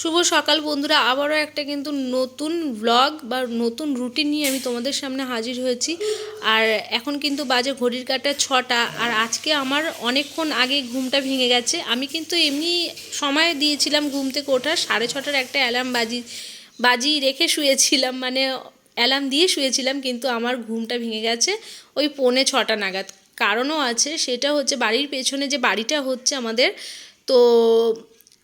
শুভ সকাল বন্ধুরা, আবারও একটা কিন্তু নতুন ব্লগ বা নতুন রুটিন নিয়ে আমি তোমাদের সামনে হাজির হয়েছি। আর এখন কিন্তু বাজে ঘড়ির কাটা ছটা, আর আজকে আমার অনেকক্ষণ আগে ঘুমটা ভেঙে গেছে। আমি কিন্তু এমনি সময় দিয়েছিলাম ঘুম থেকে ওঠার সাড়ে ছটার একটা অ্যালার্ম বাজি বাজি রেখে শুয়েছিলাম মানে অ্যালার্ম দিয়ে শুয়েছিলাম, কিন্তু আমার ঘুমটা ভেঙে গেছে ওই পৌনে ছটা নাগাদ। কারণও আছে, সেটা হচ্ছে বাড়ির পেছনে যে বাড়িটা হচ্ছে আমাদের, তো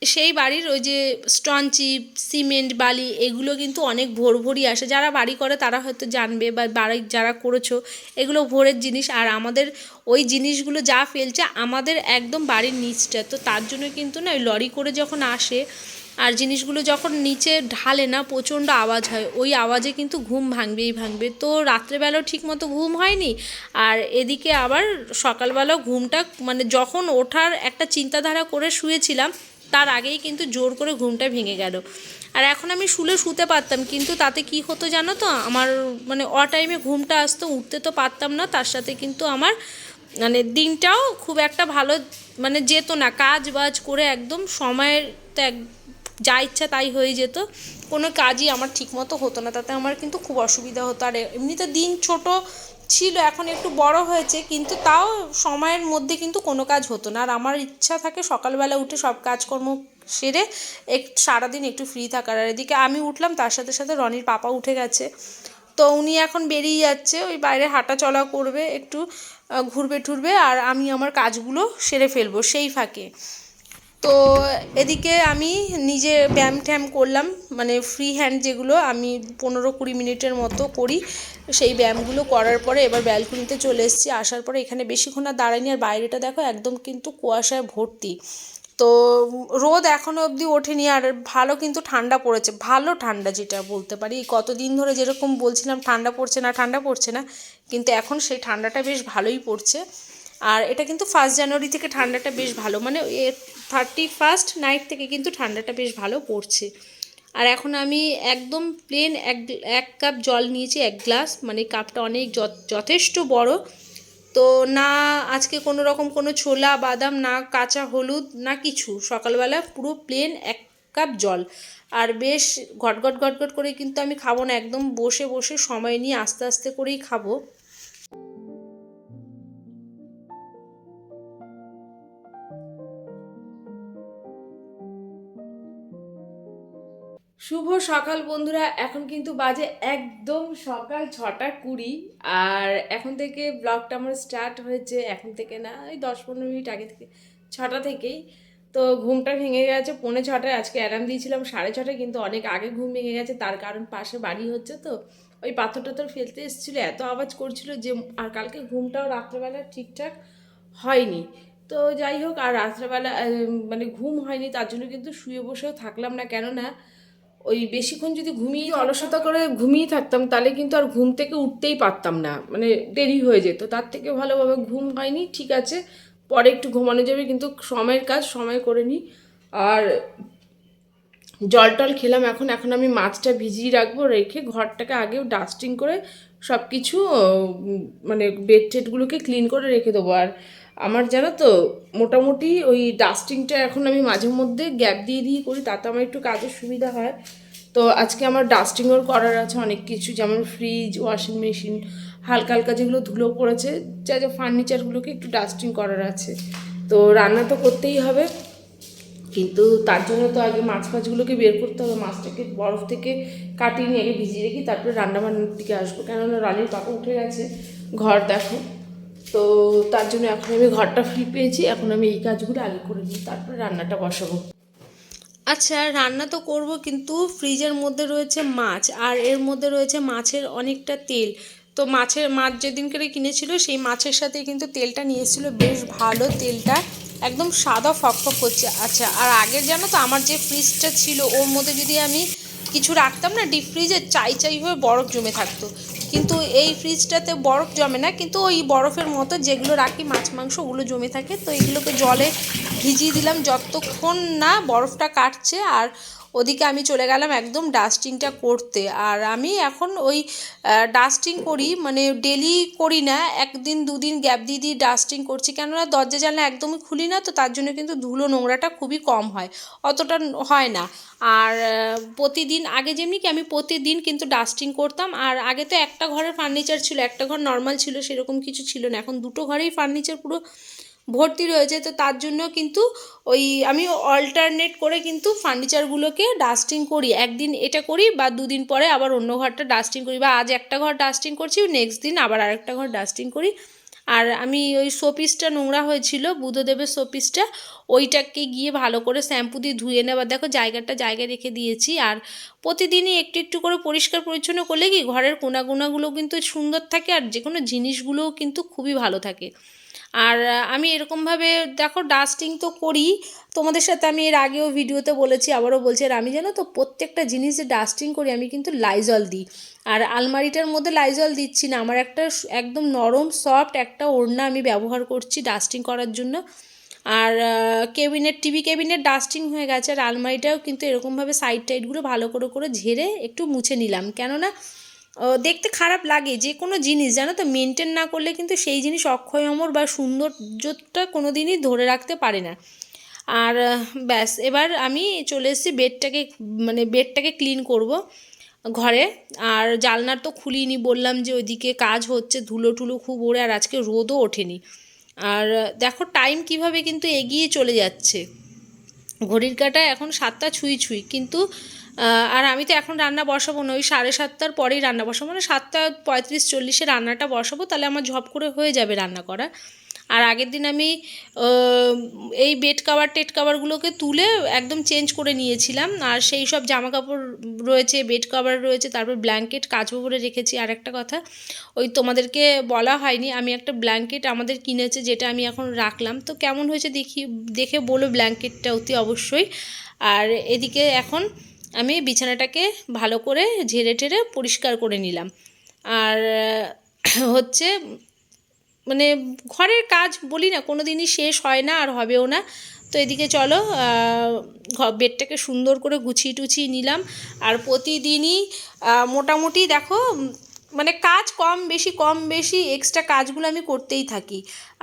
সেই বাড়ির ওই যে স্টন চিপ, সিমেন্ট, বালি এগুলো কিন্তু অনেক ভোর ভোরই আসে। যারা বাড়ি করে তারা হয়তো জানবে বা বাড়ি যারা করেছ, এগুলো ভোরের জিনিস। আর আমাদের ওই জিনিসগুলো যা ফেলছে আমাদের একদম বাড়ির নিচটা। তো তার জন্য কিন্তু না ওই লরি করে যখন আসে আর জিনিসগুলো যখন নিচে ঢালে না, প্রচণ্ড আওয়াজ হয়। ওই আওয়াজে কিন্তু ঘুম ভাঙবেই ভাঙবে। তো রাত্রেবেলাও ঠিক মতো ঘুম হয়নি। আর এদিকে আবার সকালবেলাও ঘুমটা মানে যখন ওঠার একটা চিন্তাধারা করে শুয়েছিলাম তার আগেই কিন্তু জোর করে ঘুমটা ভেঙে গেল। আর এখন আমি শুলে শুতে পারতাম, কিন্তু তাতে কি হতো জানো তো? আমার মানে অ টাইমে ঘুমটা আসতো, উঠতে তো পারতাম না, তার সাথে কিন্তু আমার মানে দিনটাও খুব একটা ভালো মানে যেত না। কাজ বাজ করে একদম সময়ের তো এক যা ইচ্ছা তাই হয়ে যেত। কোনো কাজই আমার ঠিকমতো হতো না, তাতে আমার কিন্তু খুব অসুবিধা হতো। আর এমনিতে দিন ছোট ছিল, এখন একটু বড় হয়েছে, কিন্তু তাও সময়ের মধ্যে কিন্তু কোনো কাজ হতো না। আর আমার ইচ্ছা থাকে সকালবেলা উঠে সব কাজকর্ম সেরে এক, সারাদিন একটু ফ্রি থাকার। আর এদিকে আমি উঠলাম, তার সাথে সাথে রনির পাপা উঠে গেছে। তো উনি এখন বেরিয়ে যাচ্ছে, ওই বাইরে হাঁটা চলা করবে, একটু ঘুরবে ঠুরবে আর আমি আমার কাজগুলো সেরে ফেলব সেই ফাঁকে। তো এদিকে আমি নিজে ব্যায়াম ট্যায়াম করলাম মানে ফ্রি হ্যান্ড যেগুলো আমি পনেরো কুড়ি মিনিটের মতো করি, সেই ব্যায়ামগুলো করার পরে এবার ব্যালকনিতে চলে এসেছি, আসার পরে এখানে বেশিক্ষণ আর দাঁড়াইনি আর বাইরেটা দেখো একদম কিন্তু কুয়াশায় ভর্তি। তো রোদ এখনও অবধি ওঠেনি, আর ভালো কিন্তু ঠান্ডা পড়েছে, ভালো ঠান্ডা যেটা বলতে পারি। কতদিন ধরে যেরকম বলছিলাম, ঠান্ডা পড়ছে না, ঠান্ডা পড়ছে না, কিন্তু এখন সেই ঠান্ডাটা বেশ ভালোই পড়ছে। আর এটা কিন্তু ফার্স্ট জানুয়ারি থেকে ঠান্ডাটা বেশ ভালো। মানে থার্টি ফার্স্ট নাইট থেকে কিন্তু ঠান্ডাটা বেশ ভালো পড়ছে। আর এখন আমি একদম প্লেন এক এক কাপ জল নিয়েছি, এক গ্লাস মানে কাপটা অনেক যথ- যথেষ্ট বড়। তো না আজকে কোনো রকম কোনো ছোলা, বাদাম, না কাঁচা হলুদ, না কিছু। সকালবেলা পুরো প্লেন এক কাপ জল। আর বেশ ঘটঘট ঘটঘট করে কিন্তু আমি খাব না। একদম বসে বসে সময় নিয়ে আস্তে আস্তে করেই খাব। শুভ সকাল বন্ধুরা, এখন কিন্তু বাজে একদম সকাল ছটা কুড়ি, আর এখন থেকে ব্লগটা আমার স্টার্ট হয়েছে এখন থেকে না, ওই দশ পনেরো মিনিট আগে থেকে, ছটা থেকেই। তো ঘুমটা ভেঙে গেছে, পৌনে ছটায় আজকে অ্যালার্ম দিয়েছিলাম, সাড়ে ছটায় কিন্তু অনেক আগে ঘুম ভেঙে গেছে, তার কারণ পাশে বাড়ি হচ্ছে তো, ওই পাথর টাথর ফেলতে এসেছিল, এত আওয়াজ করছিল যে, আর কালকে ঘুমটাও রাত্রেবেলা ঠিকঠাক হয়নি। তো যাই হোক, আর রাত্রেবেলা মানে ঘুম হয়নি, তার জন্য কিন্তু শুয়ে বসেও থাকলাম না, কেননা ওই বেশিক্ষণ যদি ঘুমিয়ে অলসতা করে ঘুমিয়ে থাকতাম, তাহলে কিন্তু আর ঘুম থেকে উঠতেই পারতাম না। মানে দেরি হয়ে যেত। তার থেকে ভালোভাবে ঘুম হয়নি, ঠিক আছে। পরে একটু ঘুমানো যাবে, কিন্তু সময়ের কাজ, সময় করে নিই। আর জল টল খেলাম এখন। এখন আমি মাছটা ভিজিয়ে রাখব, রেখে ঘরটাকে আগেও ডাস্টিং করে সব কিছু মানে বেড টেডগুলোকে ক্লিন করে রেখে দেবো। আর আমার জানো তো, মোটামুটি ওই ডাস্টিংটা এখন আমি মাঝে মধ্যে গ্যাপ দিয়ে দিয়ে করি, তাতে আমার একটু কাজের সুবিধা হয়। তো আজকে আমার ডাস্টিংও করার আছে অনেক কিছু, যেমন ফ্রিজ ওয়াশিং মেশিন হালকা হালকা যেগুলো ধুলো পড়েছে, যা যা ফার্নিচারগুলোকে একটু ডাস্টিং করার আছে। তো রান্না তো করতেই হবে, কিন্তু তার জন্য তো আগে মাছ ফাছগুলোকে বের করতে হবে, মাছটাকে বরফ থেকে কাটিয়ে নিয়ে আগে ভিজিয়ে রেখে তারপরে রান্না বান্নার দিকে আসব। কেননা রানীর পাকা উঠে গেছে, ঘর দেখো। তো তার জন্য এখন আমি ঘরটা ফ্রি পেয়েছি, এখন আমি এই কাজগুলো আগে করে নিই, তারপরে রান্নাটা বসাবো। আচ্ছা রান্না তো করব, কিন্তু ফ্রিজের মধ্যে রয়েছে মাছ, আর এর মধ্যে রয়েছে মাছের অনেকটা তেল। তো মাছের, মাছ যেদিনকে কিনেছিল, সেই মাছের সাথে কিন্তু তেলটা নিয়ে এসেছিল, বেশ ভালো তেলটা, একদম সাদা ফকফক করছে। আচ্ছা আর আগের জানো তো, আমার যে ফ্রিজটা ছিল, ওর মধ্যে যদি আমি কিছু রাখতাম না, ডিপ ফ্রিজে চাই চাই হয়ে বরফ জমে থাকতো। কিন্তু এই ফ্রিজটাতে বরফ জমে না, কিন্তু ওই বরফের মতো যেগুলো রাখি, মাছ মাংস ওগুলো জমে থাকে, তো এগুলোকে জলে ভিজিয়ে দিলাম। যতক্ষণ না বরফটা কাটছে, আর ওদিকে আমি চলে গেলাম একদম ডাস্টিংটা করতে। আর আমি এখন ওই ডাস্টিং করি মানে ডেলি করি না, একদিন দুদিন গ্যাপ দিয়ে দিয়ে ডাস্টিং করছি। কেননা দরজা জানলা একদমই খুলি না, তো তার জন্য কিন্তু ধুলো নোংরাটা খুবই কম হয়, অতটা হয় না। আর প্রতিদিন, আগে যেমনি কি আমি প্রতিদিন কিন্তু ডাস্টিং করতাম, আর আগে তো একটা ঘরের ফার্নিচার ছিল, একটা ঘর নর্মাল ছিল, সেরকম কিছু ছিল না। এখন দুটো ঘরেই ফার্নিচার পুরো ভর্তি রয়েছে, তো তার জন্য কিন্তু ওই আমি অল্টারনেট করে কিন্তু ফার্নিচারগুলোকে ডাস্টিং করি। একদিন এটা করি বা দুদিন পরে আবার অন্য ঘরটা ডাস্টিং করি বা আজ একটা ঘর ডাস্টিং করছি নেক্সট দিন আবার আরেকটা ঘর ডাস্টিং করি। আর আমি ওই শোপিসটা নোংরা হয়েছিল, বুধদেবের শোপিসটা ওইটাকে গিয়ে ভালো করে শ্যাম্পু দিয়ে ধুয়ে নেবার দেখো জায়গাটা জায়গায় রেখে দিয়েছি। আর প্রতিদিনই একটু একটু করে পরিষ্কার পরিচ্ছন্ন করলে কি ঘরের কোনাগুনাগুলো কিন্তু সুন্দর থাকে আর যে কোনো জিনিসগুলোও কিন্তু খুবই ভালো থাকে। আর আমি এরকমভাবে, দেখো ডাস্টিং তো করি। তোমাদের সাথে আমি এর আগেও ভিডিওতে বলেছি, আবারও বলছি, আর আমি জানো তো, প্রত্যেকটা জিনিস যে ডাস্টিং করি, আমি কিন্তু লাইজল দিই। আর আলমারিটার মধ্যে লাইজল দিচ্ছি না। আমার একটা একদম নরম সফট একটা ওড়না আমি ব্যবহার করছি ডাস্টিং করার জন্য। আর কেবিনেট টিভি কেবিনেট ডাস্টিং হয়ে গেছে। আর আলমারিটাও কিন্তু এরকমভাবে সাইড টাইডগুলো ভালো করে করে ঝেড়ে একটু মুছে নিলাম। কেননা দেখতে খারাপ লাগে যে কোনো জিনিস, জানো তো? মেনটেন না করলে কিন্তু সেই জিনিস অক্ষয় অমর বা সৌন্দর্যটা কোনো দিনই ধরে রাখতে পারে না। আর, ব্যাস, এবার আমি চলে এসেছি বেডটাকে মানে বেডটাকে ক্লিন করব ঘরে। আর জালনার তো খুলিনি, বললাম যে ওইদিকে কাজ হচ্ছে, ধুলো টুলো খুব ওড়ে আর আজকে রোদও ওঠেনি। আর দেখো টাইম কীভাবে কিন্তু এগিয়ে চলে যাচ্ছে। ঘড়ির কাটা এখন সাতটা ছুঁই ছুঁই, কিন্তু আর আমি তো এখন রান্না বসাবো না, ওই সাড়ে সাতটার পরেই রান্না বসাবো মানে সাতটা পঁয়ত্রিশ চল্লিশে রান্নাটা বসাবো, তাহলে আমার ঝপ করে হয়ে যাবে রান্না করা। আর আগের দিন আমি এই বেড কাভার, টেড কাভারগুলোকে তুলে একদম চেঞ্জ করে নিয়েছিলাম, আর সেই সব জামা কাপড় রয়েছে, বেড কাভার রয়েছে, তারপর ব্ল্যাঙ্কেট কাচবো করে রেখেছি আর একটা কথা, ওই তোমাদেরকে বলা হয়নি, আমি একটা ব্ল্যাঙ্কেট আমাদের কিনেছে যেটা আমি এখন রাখলাম, তো কেমন হয়েছে দেখি, দেখে বলো ব্ল্যাঙ্কেটটা অতি অবশ্যই। আর এদিকে এখন আমি বিছানাটাকে ভালো করে ঝেড়ে টেরে পরিষ্কার করে নিলাম। আর হচ্ছে মানে ঘরের কাজ বলি না কোনো দিনই শেষ হয় না, আর হবেও না। তো এদিকে চলো বেডটাকে সুন্দর করে গুছিয়ে টুছিয়ে নিলাম। আর প্রতিদিনই মোটামুটি দেখো মানে কাজ কম বেশি কম বেশি এক্সট্রা কাজগুলো আমি করতেই থাকি।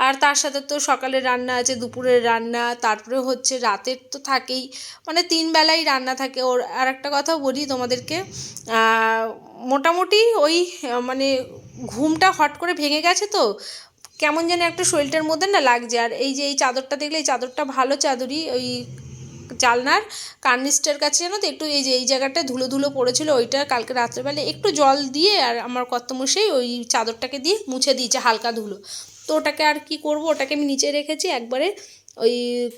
আর তার সাথে তো সকালের রান্না আছে, দুপুরের রান্না, তারপরে হচ্ছে রাতের তো থাকেই। মানে তিন বেলাই রান্না থাকে। ওর আর একটা কথা বলি তোমাদেরকে মোটামুটি ওই মানে ঘুমটা হট করে ভেঙে গেছে তো, কেমন যেন একটা শরীরটার মধ্যে না লাগছে। আর এই যে এই চাদরটা দেখলে, এই চাদরটা ভালো চাদরই, ওই জালনার কার্নিস্টার কাছে, জানো তো? একটু এই যে, এই জায়গাটা ধুলো ধুলো পড়েছিল, ওইটা কালকে রাত্রেবেলা একটু জল দিয়ে আর আমার কর্তমশাই ওই চাদরটাকে দিয়ে মুছে দিয়েছে হালকা ধুলো। তো ওটাকে আর কি করব? ওটাকে আমি নিচে রেখেছি, একবারে ওই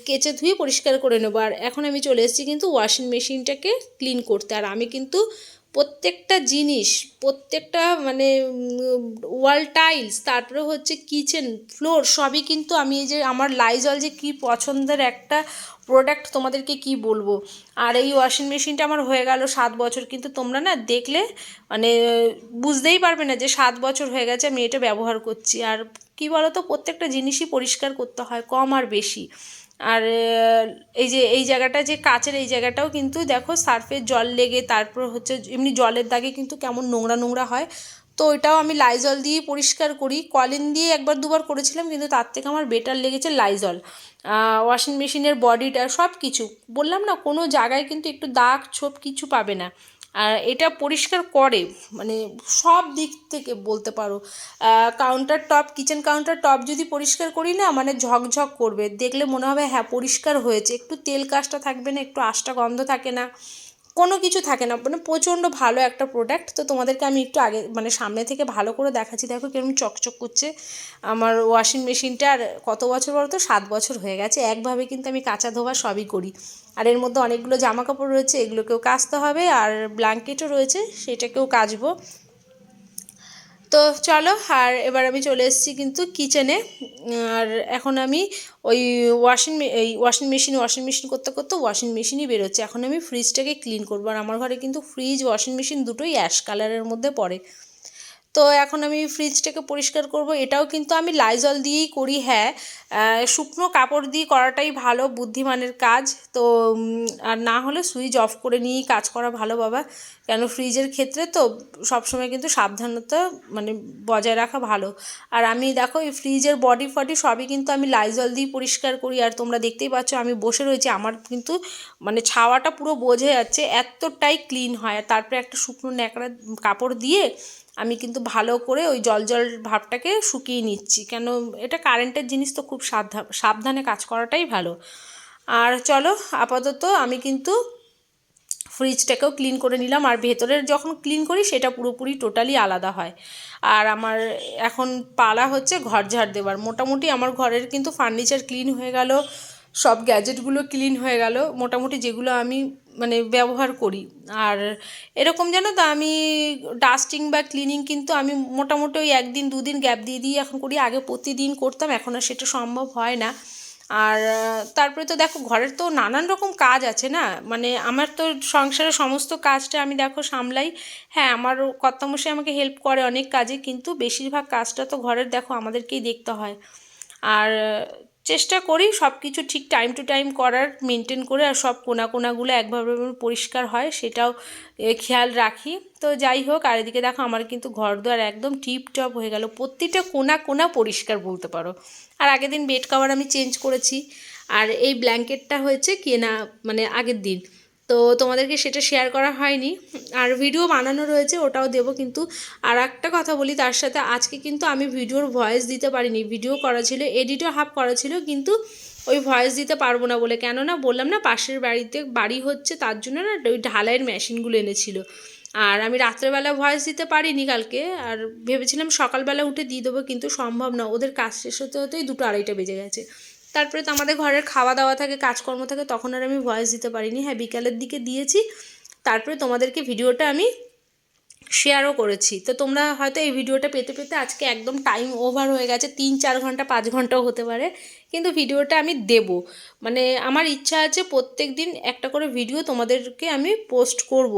কেচে ধুয়ে পরিষ্কার করে নেব। আর এখন আমি চলে এসেছি কিন্তু ওয়াশিং মেশিনটাকে ক্লিন করতে। আর আমি কিন্তু প্রত্যেকটা জিনিস, প্রত্যেকটা মানে ওয়াল টাইলস, তারপরে হচ্ছে কিচেন ফ্লোর, সবই কিন্তু আমি এই যে আমার লাইজল যে কি পছন্দের একটা প্রোডাক্ট তোমাদেরকে কি বলব? আর এই ওয়াশিং মেশিনটা আমার হয়ে গেল সাত বছর, কিন্তু তোমরা না দেখলে মানে বুঝতেই পারবে না যে সাত বছর হয়ে গেছে, আমি এটা ব্যবহার করছি। আর কি বলো তো প্রত্যেকটা জিনিসই পরিষ্কার করতে হয়, কম আর বেশি। আর এই যে, এই জায়গাটা যে কাচের এই জায়গাটাও কিন্তু দেখো সার্ফের জল লেগে তারপর হচ্ছে এমনি জলের দাগে কিন্তু কেমন নোংরা নোংরা হয়। তো ওইটাও আমি লাইজল দিয়ে পরিষ্কার করি। কলিন দিয়ে একবার দুবার করেছিলাম কিন্তু তার থেকে আমার বেটার লেগেছে লাইজল ওয়াশিং মেশিনের বডিটা সব কিছু বললাম না কোনো জায়গায় কিন্তু একটু দাগ ছোপ কিছু পাবে না। আর এটা পরিষ্কার করে মানে সব দিক থেকে বলতে পারো। Counter top kitchen counter top যদি পরিষ্কার করি না মানে ঝকঝক করবে। দেখলে মনে হবে হ্যাঁ পরিষ্কার হয়েছে। একটু তেল কাজটা থাকবে না, একটু আষ্টা গন্ধ থাকে না। কোনো কিছু থাকে না। মানে প্রচণ্ড ভালো একটা প্রোডাক্ট তো তোমাদেরকে আমি একটু আগে মানে সামনে থেকে ভালো করে দেখাচ্ছি। দেখো কীরকম চকচক করছে। আমার ওয়াশিং মেশিনটা আর কত বছর বলো তো সাত বছর হয়ে গেছে। একভাবে কিন্তু আমি কাঁচা ধোয়া সবই করি। আর এর মধ্যে অনেকগুলো জামা কাপড় রয়েছে, এগুলোকেও কাচতে হবে আর ব্ল্যাঙ্কেটও রয়েছে, সেটাকেও কাচবো। তো চলো, আর এবার আমি চলে এসেছি কিন্তু কিচেনে আর এখন আমি ওই ওয়াশিং এই ওয়াশিং মেশিন ওয়াশিং মেশিন করতে করতে ওয়াশিং মেশিনই বেরোচ্ছে। এখন আমি ফ্রিজটাকে ক্লিন করব। আর আমার ঘরে কিন্তু ফ্রিজ ওয়াশিং মেশিন দুটোই অ্যাশ কালারের মধ্যে পড়ে। তো এখন আমি ফ্রিজটাকে পরিষ্কার করব। এটাও কিন্তু আমি লাইজল দিয়েই করি হ্যাঁ। শুকনো কাপড় দিয়ে করাটাই ভালো, বুদ্ধিমানের কাজ। তো আর না হলে সুইচ অফ করে নিয়েই কাজ করা ভালো, বাবা। কেন ফ্রিজের ক্ষেত্রে তো সবসময় কিন্তু সাবধানতা মানে বজায় রাখা ভালো। আর আমি, দেখো, এই ফ্রিজের বডি ফডি সবই কিন্তু আমি লাইজল দিয়ে পরিষ্কার করি। আর তোমরা দেখতেই পাচ্ছ, আমি বসে রয়েছি, আমার কিন্তু মানে ছাওয়াটা পুরো বোঝা যাচ্ছে, এতটাই ক্লিন হয়। আর তারপরে একটা শুকনো ন্যাকড়া কাপড় দিয়ে আমি কিন্তু ভালো করে ওই জল জল ভাবটাকে শুকিয়ে নিচ্ছি। কেন এটা কারেন্টের জিনিস তো খুব সাবধান সাবধানে কাজ করাটাই ভালো। আর চলো, আপাতত আমি কিন্তু ফ্রিজটাকেও ক্লিন করে নিলাম। আর ভেতরের যখন ক্লিন করি, সেটা পুরোপুরি টোটালি আলাদা হয়। আর আমার এখন পালা হচ্ছে ঘর ঝাড় দেওয়ার। মোটামুটি আমার ঘরের কিন্তু ফার্নিচার ক্লিন হয়ে গেল, সব গ্যাজেটগুলো ক্লিন হয়ে গেল। মোটামুটি যেগুলো আমি মানে ব্যবহার করি। আর এরকম জানো তো, আমি ডাস্টিং বা ক্লিনিং কিন্তু আমি মোটামুটি ওই একদিন, দুদিন গ্যাপ দিয়ে দিয়ে এখন করি। আগে প্রতিদিন করতাম, এখন আর সেটা সম্ভব হয় না। আর তারপরে তো দেখো, ঘরের তো নানান রকম কাজ আছে না? মানে আমার তো সংসারের সমস্ত কাজটা আমি দেখো সামলাই। হ্যাঁ আমার কর্তামশাই আমাকে হেল্প করে অনেক কাজে, কিন্তু বেশিরভাগ কাজটা তো ঘরের দেখো আমাদেরকেই দেখতে হয়। আর চেষ্টা করি সব কিছু ঠিক টাইম টু টাইম করার মেনটেন করে আর সব কোনা কোনাগুলো একভাবে পরিষ্কার হয়, সেটাও খেয়াল রাখি। তো যাই হোক, আর এদিকে দেখো আমার কিন্তু ঘর দুয়ার একদম টিপটপ হয়ে গেল। প্রতিটা কোনা কোনা পরিষ্কার বলতে পারো। আর আগের দিন বেড কভার আমি চেঞ্জ করেছি। আর এই ব্ল্যাঙ্কেটটা হয়েছে কেনা মানে আগের দিন। তো তোমাদেরকে সেটা শেয়ার করা হয়নি। আর ভিডিও বানানো রয়েছে, ওটাও দেবো কিন্তু আর একটা কথা বলি, তার সাথে আজকে কিন্তু আমি ভিডিওর ভয়েস দিতে পারিনি ভিডিও করা ছিল এডিটও হাফ করা ছিল, কিন্তু ওই ভয়েস দিতে পারব না বলে, কেননা বললাম না, পাশের বাড়িতে বাড়ি হচ্ছে, তার জন্য না ওই ঢালাইয়ের মেশিনগুলো এনেছিল। আর আমি রাত্রেবেলা ভয়েস দিতে পারিনি কালকে, আর ভেবেছিলাম সকালবেলা উঠে দিয়ে দেবো, কিন্তু সম্ভব না, ওদের কাজ শেষ হতে হতেই দুটো আড়াইটা বেজে গেছে। তারপরে তো আমাদের ঘরের খাওয়া দাওয়া থাকে, কাজকর্ম থাকে, তখন আর আমি ভয়েস দিতে পারিনি। হ্যাঁ বিকালের দিকে দিয়েছি, তারপরে তোমাদেরকে ভিডিওটা আমি শেয়ারও করেছি। তো তোমরা হয়তো এই ভিডিওটা পেতে পেতে আজকে একদম টাইম ওভার হয়ে গেছে, তিন চার ঘণ্টা, পাঁচ ঘন্টাও হতে পারে, কিন্তু ভিডিওটা আমি দেব। মানে আমার ইচ্ছা আছে প্রত্যেক দিন একটা করে ভিডিও তোমাদেরকে আমি পোস্ট করব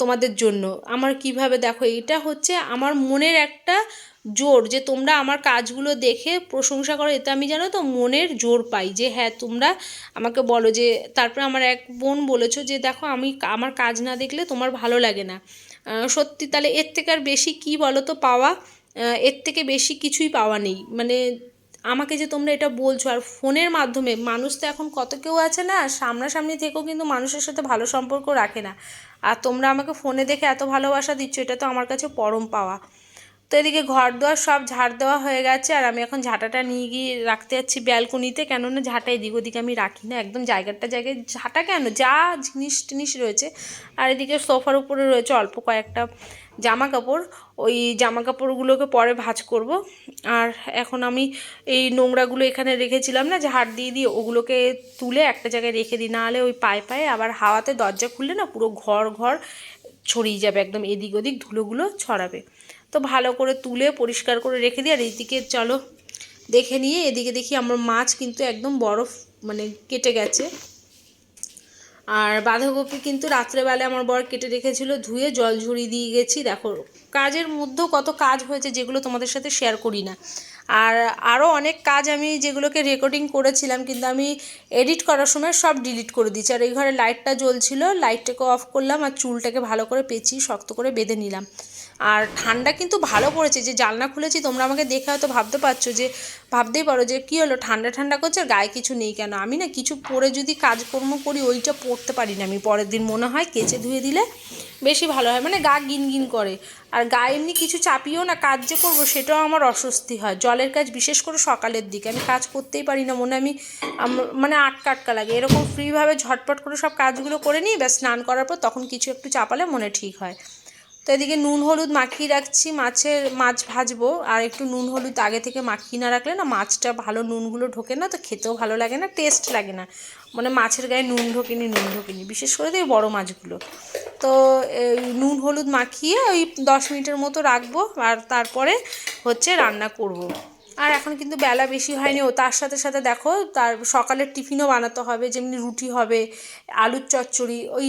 তোমাদের জন্য। আমার কীভাবে, দেখো এটা হচ্ছে আমার মনের একটা জোর, যে তোমরা আমার কাজগুলো দেখে প্রশংসা করো, এতে আমি জানো তো মনের জোর পাই। যে হ্যাঁ তোমরা আমাকে বলো যে, তারপরে আমার এক বোন বলেছ যে, দেখো, আমি আমার কাজ না দেখলে তোমার ভালো লাগে না। সত্যি, তাহলে এর থেকে আর বেশি কী বলো তো পাওয়া? এর থেকে বেশি কিছুই পাওয়া নেই। মানে আমাকে যে তোমরা এটা বলছো, আর ফোনের মাধ্যমে, মানুষ তো এখন কত কেউ আছে না, সামনাসামনি থেকেও কিন্তু মানুষের সাথে ভালো সম্পর্ক রাখে না। আর তোমরা আমাকে ফোনে দেখে এত ভালোবাসা দিচ্ছ, এটা তো আমার কাছে পরম পাওয়া। তো এদিকে ঘর দুয়ার সব ঝাড় দেওয়া হয়ে গেছে, আর আমি এখন ঝাঁটাটা নিয়ে গিয়ে রাখতে যাচ্ছি ব্যালকনিতে, কেননা ঝাঁটা এদিক ওদিকে আমি রাখি না, একদম জায়গাটা জায়গায়। ঝাঁটা কেন? যা জিনিস টিনিস রয়েছে, আর এদিকে সোফার উপরে রয়েছে অল্প কয়েকটা জামা কাপড় ওই জামা কাপড়গুলোকে পরে ভাঁজ করব। আর এখন আমি এই নোংরাগুলো এখানে রেখেছিলাম না ঝাড় দিয়ে দিয়ে ওগুলোকে তুলে একটা জায়গায় রেখে দিই, নাহলে ওই পায়ে পায়ে আবার হাওয়াতে দরজা খুললে না পুরো ঘর ঘর ছড়িয়ে যাবে, একদম এদিক ওদিক ধুলোগুলো ছড়াবে। তো ভালো করে তুলে পরিষ্কার করে রেখে দিই, আর এইদিকে চলো দেখে নিয়ে এদিকে দেখি আমার মাছ কিন্তু একদম বরফ মানে কেটে গেছে। আর বাঁধাকপি কিন্তু রাত্রেবেলা আমার বর কেটে রেখেছিল, ধুয়ে জল ঝরিয়ে দিয়ে গেছি। দেখো, কাজের মধ্যেও কত কাজ হয়েছে যেগুলো তোমাদের সাথে শেয়ার করি না। আর আরও অনেক কাজ আমি যেগুলোকে রেকর্ডিং করেছিলাম, কিন্তু আমি এডিট করার সময় সব ডিলিট করে দিচ্ছি আর এই ঘরে লাইটটা জ্বলছিল লাইটটাকে অফ করলাম আর চুলটাকে ভালো করে পেঁচিয়ে শক্ত করে বেঁধে নিলাম। আর ঠান্ডা কিন্তু ভালো পড়েছে, যে জানলা খুলেছি, তোমরা আমাকে দেখে হয়তো ভাবতে পারছ যে, ভাবতেই পারো যে কী হলো, ঠান্ডা ঠান্ডা করছে গায়ে কিছু নেই কেন? আমি না কিছু পরে যদি কাজকর্ম করি, ওইটা পরতে পারি না আমি পরের দিন, মনে হয় কেচে ধুয়ে দিলে বেশি ভালো হয় মানে গা গিন গিন করে। আর গায়ে এমনি কিছু চাপিয়েও না, কাজ যে করব সেটাও আমার অস্বস্তি হয়। জলের কাজ বিশেষ করে সকালের দিকে, আমি কাজ করতেই পারি না, মনে আমি মানে আটকা আটকা লাগে। এরকম ফ্রিভাবে ঝটপট করে সব কাজগুলো করে নিই, ব্যাস স্নান করার পর তখন কিছু একটু চাপালে মনে ঠিক হয়। তো এদিকে নুন হলুদ মাখিয়ে রাখছি, মাছের মাছ ভাজবো। আর একটু নুন হলুদ আগে থেকে মাখিয়ে না রাখলে না মাছটা ভালো নুনগুলো ঢোকে না, তো খেতেও ভালো লাগে না টেস্ট লাগে না। মানে মাছের গায়ে নুন ঢোকেনি নুন ঢোকেনি। বিশেষ করে এই বড়ো মাছগুলো। তো নুন হলুদ মাখিয়ে ওই দশ মিনিটের মতো রাখব, আর তারপরে হচ্ছে রান্না করব। আর এখন কিন্তু বেলা বেশি হয়নি ও তার সাথে সাথে দেখো তার সকালের টিফিনও বানাতে হবে, যেমনি রুটি হবে, আলুর চচ্চড়ি, ওই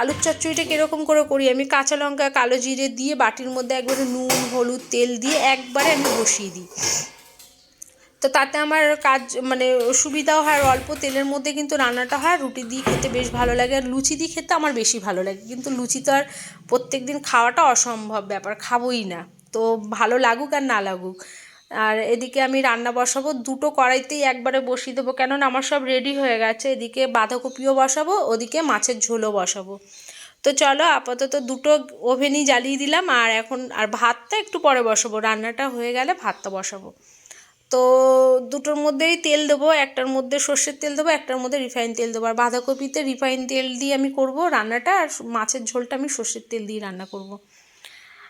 আলুর চচ্চড়িটা কীরকম করে করি আমি? কাঁচা লঙ্কা, কালো জিরে দিয়ে বাটির মধ্যে একবারে নুন, হলুদ, তেল দিয়ে একবারে আমি বসিয়ে দিই। তো তাতে আমার কাজ মানে সুবিধাও হয় আর অল্প তেলের মধ্যে কিন্তু রান্নাটা হয়। রুটি দিয়ে খেতে বেশ ভালো লাগে আর লুচি দিয়ে খেতে আমার বেশি ভালো লাগে। কিন্তু লুচি তো আর প্রত্যেক দিন খাওয়াটা অসম্ভব ব্যাপার, খাবোই না। তো ভালো লাগুক আর না লাগুক। আর এদিকে আমি রান্না বসাবো। দুটো কড়াইতেই একবারে বসিয়ে দেবো, কেননা আমার সব রেডি হয়ে গেছে। এদিকে বাঁধাকপিও বসাবো, ওদিকে মাছের ঝোলও বসাবো। তো চলো আপাতত দুটো ওভেনই জ্বালিয়ে দিলাম, আর এখন, আর ভাতটা একটু পরে বসাবো। রান্নাটা হয়ে গেলে ভাতটা বসাবো। তো দুটোর মধ্যেই তেল দেবো, একটার মধ্যে সর্ষের তেল দেবো, একটার মধ্যে রিফাইন তেল দেবো। আর বাঁধাকপিতে রিফাইন তেল দিয়ে আমি করব রান্নাটা, আর মাছের ঝোলটা আমি সর্ষের তেল দিয়ে রান্না করব।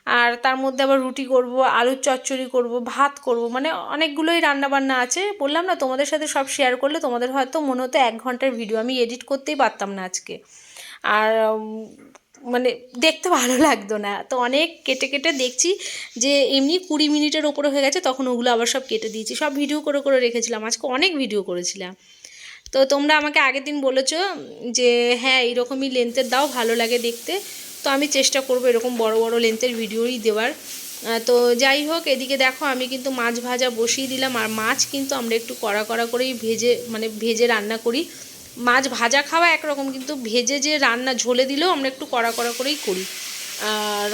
আর তার মধ্যে আবার রুটি করব, আলুর চচ্চড়ি করব, ভাত করব মানে অনেকগুলোই রান্না বান্না আছে। বললাম না, তোমাদের সাথে সব শেয়ার করলে তোমাদের হয়তো মনে হতো এক ঘণ্টার ভিডিও আমি এডিট করতেই পারতাম না আজকে। আর মানে দেখতে ভালো লাগতো না। তো অনেক কেটে কেটে দেখছি যে এমনি কুড়ি মিনিটের ওপরে হয়ে গেছে, তখন ওগুলো আবার সব কেটে দিয়েছি। সব ভিডিও করে করে রেখেছিলাম, আজকে অনেক ভিডিও করেছিলাম। তো তোমরা আমাকে আগের দিন বলেছ যে হ্যাঁ এইরকমই লেন্থের দাও, ভালো লাগে দেখতে। তো আমি চেষ্টা করব এরকম বড় বড় লেন্থের ভিডিওই দেওয়ার। তো যাই হোক, এদিকে দেখো আমি কিন্তু মাছ ভাজা বসিয়ে দিলাম। আর মাছ কিন্তু আমরা একটু কড়া কড়া করেই ভেজে মানে ভেজে রান্না করি। মাছ ভাজা খাওয়া একরকম, কিন্তু ভেজে যে রান্না ঝোলে দিলেও আমরা একটু কড়া কড়া করেই করি।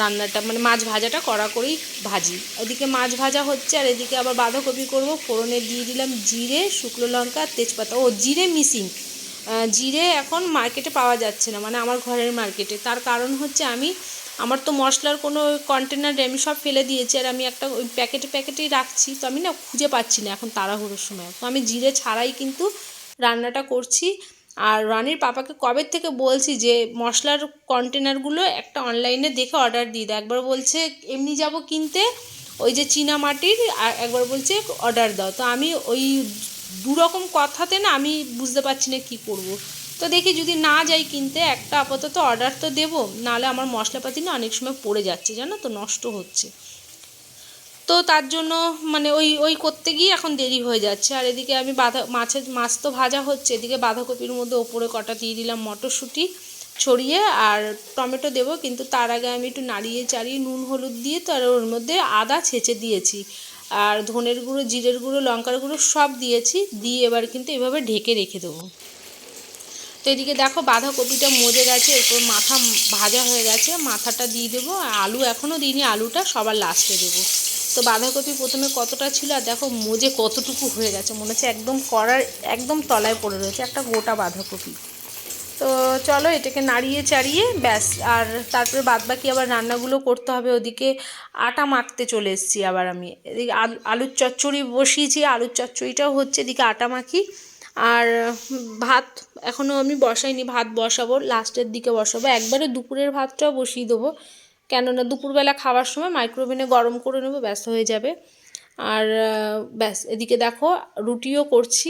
রান্নাটা মানে মাছ ভাজাটা কড়া করেই ভাজি। ওদিকে মাছ ভাজা হচ্ছে, আর এদিকে আবার বাঁধাকপি করব। ফোড়নে দিয়ে দিলাম জিরে, শুকনো লঙ্কা, তেজপাতা। ও, জিরে মিসিং জিরে এখন মার্কেটে পাওয়া যাচ্ছে না মানে আমার ঘরের মার্কেটে। তার কারণ হচ্ছে আমি, আমার তো মশলার কোনো কন্টেনার আমি সব ফেলে দিয়েছি, আর আমি একটা ওই প্যাকেটে প্যাকেটেই রাখছি, তো আমি না খুঁজে পাচ্ছি না এখন তাড়াহুড়োর সময়। তো আমি জিরে ছাড়াই কিন্তু রান্নাটা করছি। আর রানির পাপাকে কবে থেকে বলছি যে, মশলার কন্টেনারগুলো একটা অনলাইনে দেখে অর্ডার দিয়ে দেয় একবার বলছে, এমনি যাব কিনতে, ওই যে চীনা মাটির, আর একবার বলছে অর্ডার দাও। তো আমি ওই দু রকম কথাতে না আমি বুঝতে পারছি না কী করব। তো দেখি যদি না যাই কিনতে, একটা আপাতত অর্ডার তো দেবো, নাহলে আমার মশলাপাতি না অনেক সময় পড়ে যাচ্ছে, জানো তো, নষ্ট হচ্ছে। তো তার জন্য মানে ওই ওই করতে গিয়ে এখন দেরি হয়ে যাচ্ছে। আর এদিকে আমি বাঁধা মাছের মাছ তো ভাজা হচ্ছে, এদিকে বাঁধাকপির মধ্যে ওপরে কটা দিয়ে দিলাম মটরশুঁটি ছড়িয়ে আর টমেটো দেবো, কিন্তু তার আগে আমি একটু নাড়িয়ে চাড়িয়ে নুন, হলুদ দিয়ে তো আর ওর মধ্যে আদা ছেঁচে দিয়েছি। আর ধনের গুঁড়ো, জিরের গুঁড়ো, লঙ্কার গুঁড়ো সব দিয়েছি। দিয়ে এবার কিন্তু এভাবে ঢেকে রেখে দেবো। তো এদিকে দেখো বাঁধাকপিটা মজে গেছে, এরপর মাথা ভাজা হয়ে গেছে। মাথাটা দিয়ে দেবো। আর আলু এখনও দিইনি, আলুটা সবার লাস্টে দেবো। তো বাঁধাকপি প্রথমে কতটা ছিল আর দেখো মোজে কতটুকু হয়ে গেছে। মনে হচ্ছে একদম কড়ার একদম তলায় পড়ে রয়েছে একটা গোটা বাঁধাকপি। তো চলো এটাকে নাড়িয়ে চাড়িয়ে, ব্যাস। আর তারপরে বাদবাকি আবার রান্নাগুলো করতে হবে। ওদিকে আটা মাখতে চলে এসেছি আবার আমি। এদিকে আলুর চচ্চড়ি বসিয়েছি। আলুর চচ্চড়িটাও হচ্ছে এদিকে আটা মাখি। আর ভাত এখনও আমি বসাইনি। ভাত বসাবো, লাস্টের দিকে বসাবো। একবারে দুপুরের ভাতটাও বসিয়ে দেবো। কেননা দুপুরবেলা খাওয়ার সময় মাইক্রোওভেনে গরম করে নেব ব্যস্ত হয়ে যাবে। আর, ব্যাস, এদিকে দেখো রুটিও করছি।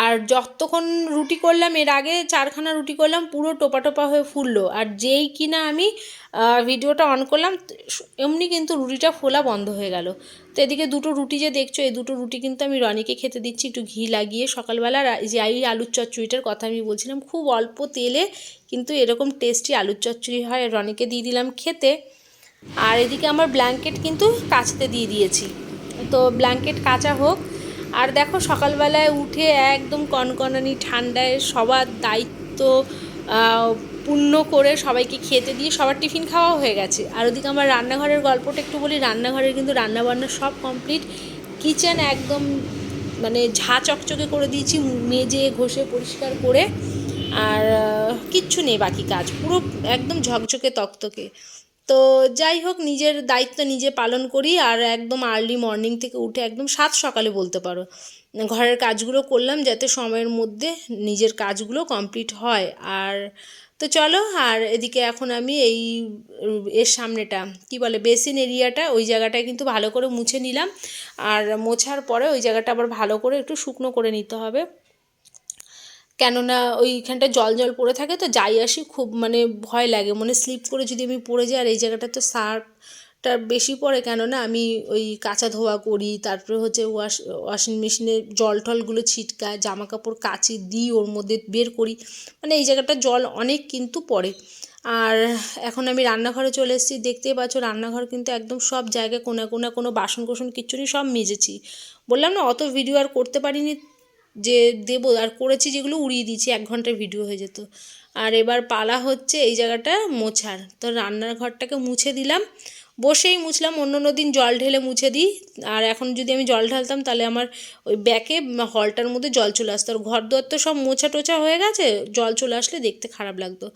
আর যতক্ষণ রুটি করলাম, এর আগে চারখানা রুটি করলাম, পুরো টোপা টোপা হয়ে ফুললো। আর যেই কিনা আমি ভিডিওটা অন করলাম এমনি কিন্তু রুটিটা ফোলা বন্ধ হয়ে গেল। তো এদিকে দুটো রুটি যে দেখছ, এই দুটো রুটি কিন্তু আমি রনিকে খেতে দিচ্ছি, একটু ঘি লাগিয়ে সকালবেলা। যে এই আলুর চচ্চড়িটার কথা আমি বলছিলাম, খুব অল্প তেলে কিন্তু এরকম টেস্টি আলুর চচ্চড়ি হয় রনিকে দিয়ে দিলাম খেতে। আর এদিকে আমার ব্ল্যাঙ্কেট কিন্তু কাচতে দিয়ে দিয়েছি। তো ব্ল্যাঙ্কেট কাচা হোক আর দেখো সকালবেলায় উঠে একদম কনকনানি ঠান্ডায় সবার দায়িত্ব পূর্ণ করে সবাইকে খেতে দিয়ে সবার টিফিন খাওয়া হয়ে গেছে। আর ওদিকে আমার রান্নাঘরের গল্পটা একটু বলি, রান্নাঘরের কিন্তু রান্নাবান্না সব কমপ্লিট কিচেন একদম মানে ঝা চকচকে করে দিয়েছি মেজে, ঘষে, পরিষ্কার করে। আর কিচ্ছু নেই বাকি কাজ, পুরো একদম ঝকঝকে, তকতকে। তো যাই হোক, নিজের দায়িত্ব নিজে পালন করি আর একদম আর্লি মর্নিং থেকে উঠে একদম সাত সকালে বলতে পারো। ঘরের কাজগুলো করলাম যাতে সময়ের মধ্যে নিজের কাজগুলো কমপ্লিট হয়। আর তো চলো, আর এদিকে এখন আমি এই, এর সামনেটা, কি বলে বেসিন এরিয়াটা ওই জায়গাটায় কিন্তু ভালো করে মুছে নিলাম। আর মোছার পরে ওই জায়গাটা আবার ভালো করে একটু শুকনো করে নিতে হবে। কেননা ওইখানটা জল জল পড়ে থাকে তো যাই আসি খুব মানে ভয় লাগে। মনে স্লিপ করে যদি আমি পড়ে যাই আর এই জায়গাটা তো সার্ফ টা বেশি পড়ে কেননা আমি ওই কাঁচা ধোয়া করি, তারপরে হচ্ছে ওয়াশ ওয়াশিং মেশিনে জল টলগুলো ছিটকায় জামা কাপড় কাচি দিই, ওর মধ্যে বের করি। মানে এই জায়গাটা জল অনেক কিন্তু পড়ে। আর এখন আমি রান্নাঘরে চলে এসেছি, দেখতেই পাচ্ছ রান্নাঘর কিন্তু একদম সব জায়গায় কোনা কোনা কোনো বাসন কোসন কিচ্ছু সব মেজেছি। বললাম না, অত ভিডিও আর করতে পারিনি যে দেবো, আর করেছি যেগুলো উড়িয়ে দিয়েছি, এক ঘণ্টার ভিডিও হয়ে যেত। আর এবার পালা হচ্ছে এই জায়গাটা মোছার। তো রান্নার ঘরটাকে মুছে দিলাম। বসেই মুছলাম, অন্য অন্য দিন জল ঢেলে মুছে দিই। আর এখন যদি আমি জল ঢালতাম, তাহলে আমার ওই ব্যাকে হলটার মধ্যে জল চলে আসতো। আর ঘর দোয়ার তো সব মোছা টোছা হয়ে গেছে, জল চলে আসলে দেখতে খারাপ লাগতো।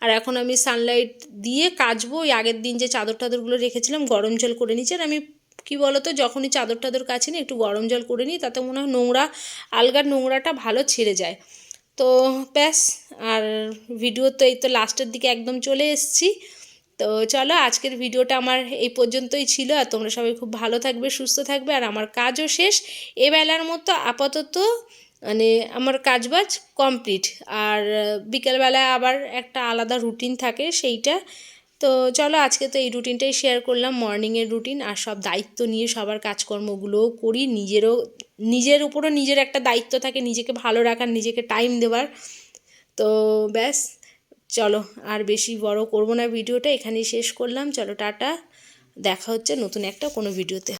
আর এখন আমি সানলাইট দিয়ে কাচবো। ওই আগের দিন যে চাদর টাদরগুলো রেখেছিলাম, গরম জল করে নিচ্ছি আর আমি কী বলতো, যখনই চাদর টাদর কাছে নিই একটু গরম জল করে নিই, তাতে মনে হয় নোংরা, আলগার নোংরাটা ভালো ছেড়ে যায়। তো ব্যাস, আর ভিডিও তো এই তো লাস্টের দিকে একদম চলে এসেছি। তো চলো, আজকের ভিডিওটা আমার এই পর্যন্তই ছিল। আর তোমরা সবাই খুব ভালো থাকবে, সুস্থ থাকবে, আর আমার কাজও শেষ। এবেলার মতো আপাতত মানে আমার কাজবাজ কমপ্লিট আর বিকেলবেলায় আবার একটা আলাদা রুটিন থাকে, সেইটা তো চলো আজকে তো এই রুটিনটাই শেয়ার করলাম মর্নিংয়ের রুটিন আর সব দায়িত্ব নিয়ে সবার কাজকর্মগুলোও করি। নিজেরও, নিজের উপরও নিজের একটা দায়িত্ব থাকে, নিজেকে ভালো রাখার, নিজেকে টাইম দেওয়ার। তো ব্যাস, চলো আর বেশি বড় করব না ভিডিওটা, এখানেই শেষ করলাম। চলো টাটা, দেখা হচ্ছে নতুন একটা কোনো ভিডিওতে